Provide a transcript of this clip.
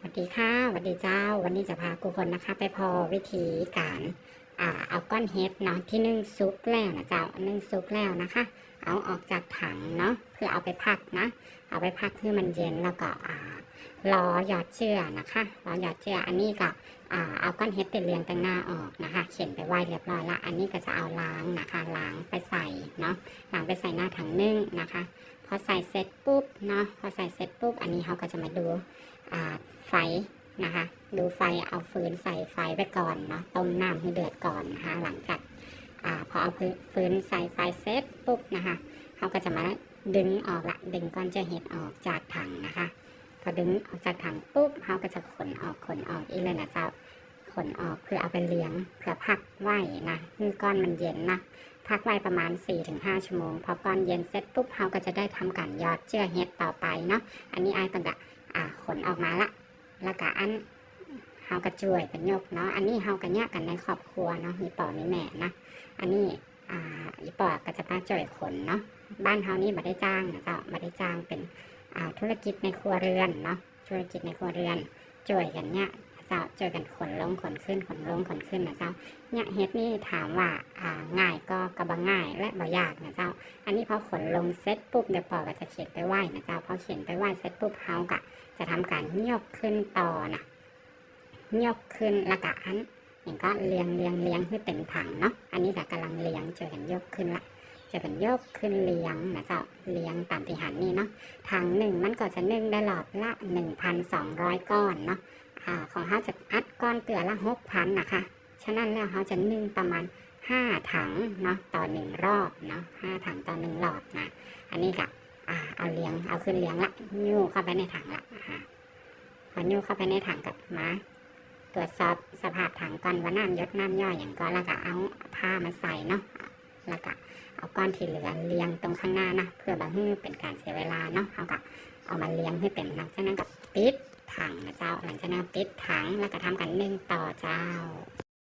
สวัสดีค่ะสวัสดีเจ้า วันนี้จะพาทุกคนนะคะ ไปพอวิธีการอ่าเอาก้อนเห็ดเนาะที่นึ่งซุปแล้วนะเจ้านึ่งซุปแล้วนะคะ เอาออกจากถังเนาะเพื่อเอาไปพักนะ เอาไปพักให้มันเย็นแล้วก็อ่ารอหยอดเชื่อนะคะรอหยอดเชื่ออันนี้ก็อ่าเอาก้อนเห็ดติดเรียงแต่งหน้าออกนะคะ เขียนไปไว้เรียบร้อยละอันนี้ก็จะเอาล้างนะคะล้างไปใส่เนาะล้างไปใส่หน้าถังนึ่งนะคะพอใส่เสร็จปุ๊บเนาะพอใส่เสร็จปุ๊บอันนี้เขาก็จะมาดูอ่า ไฟนะคะ ดูไฟเอาฟืนใส่ไฟไปก่อนเนาะต้มน้ำให้เดือดก่อนนะคะหลังจากอาพอเอาฟืนใส่ไฟเสร็จปุ๊บนะคะเขาก็จะมาดึงออกละดึงก้อนเจะเห็ดออกจากถังนะคะพอดึงออกจากถังปุ๊บเขาก็จะขนออกขนออกอีกเลยนะเจ้าขนออกเพื่อเอาไปเลี้ยงเพื่อพักไว้นะคือก้อนมันเย็นนะพักไว้ประมาณ 4-5 ชั่วโมง พอก้อนเย็นเสร็จปุ๊บเขาก็จะได้ทำการยอดเจือเห็ดต่อไปเนาะอันนี้ไอ้ายก็จะขนออกมาละ แล้วก็อันเฮากระช่วยเป็นยกเนาะ อันนี้เฮากระแยกกันในครอบครัวเนาะ มีป่อมีแม่นะ อันนี้อ่าอีป่อก็จะมาจ่วยขนเนาะ บ้านเฮานี่มาได้จ้างนะเจ้ามาได้จ้างเป็นอ่าธุรกิจในครัวเรือนเนาะ ธุรกิจในครัวเรือนจ่วยกันเนี่ย เจ้าจ่วยกันขนลงขนขึ้นขนลงขนขึ้นนะเจ้าเนี่ยเฮ็ดนี่ถามว่าอ่าง่ายก็กระบง่ายและบ่ยากนะเจ้า อันนี้พอขนลงเสร็จปุ๊บเดี๋ยวปอก็จะเขียนไปไหวนะเจ้าพอเขียนไปไหวเสร็จปุ๊บเฮากะจะทำการยกขึ้นต่อนะยกขึ้นล้วก็อันอย่างก็เลียงเลียงเลียงให้เป็นถังเนาะอันนี้ก็กำลังเลียงเจอกันยกขึ้นละเจอกันยกขึ้นเลียงนะเจ้าเลียงตามที่หันนี่เนาะถังหนึ่งมันก็จะนึ่งได้หลอดละหนึ่งพันสองร้อยก้อนเนาะ อ่าของเขาจะอัดก้อนเกลือละหกพันนะคะ ฉะนั้นแล้วเขาจะนึ่งประมาณห้าถังเนาะต่อหนึ่งรอบเนาะห้าถังต่อหนึ่งหลอดนะ อันนี้ก็อ่าเอาเลี้ยงเอาขึ้นเลี้ยงละยูเข้าไปในถังละอ่าพอยูเข้าไปในถังกับมาตรวจสอบสภาพถังก่อนว่าน้ำยดน้ำย่อยอย่างก็แล้วก็เอาผ้ามาใส่เนาะแล้วก็เอาก้อนที่เหลือเลี้ยงตรงข้างหน้านะเพื่อบางทีเป็นการเสียเวลาเนาะเอาก็เอามาเลี้ยงให้เป็นหลังจากนั้นก็ปิด ถังนะเจ้าหลังจากนั้นปิดถังแล้วก็ทำกันนึ่งต่อเจ้า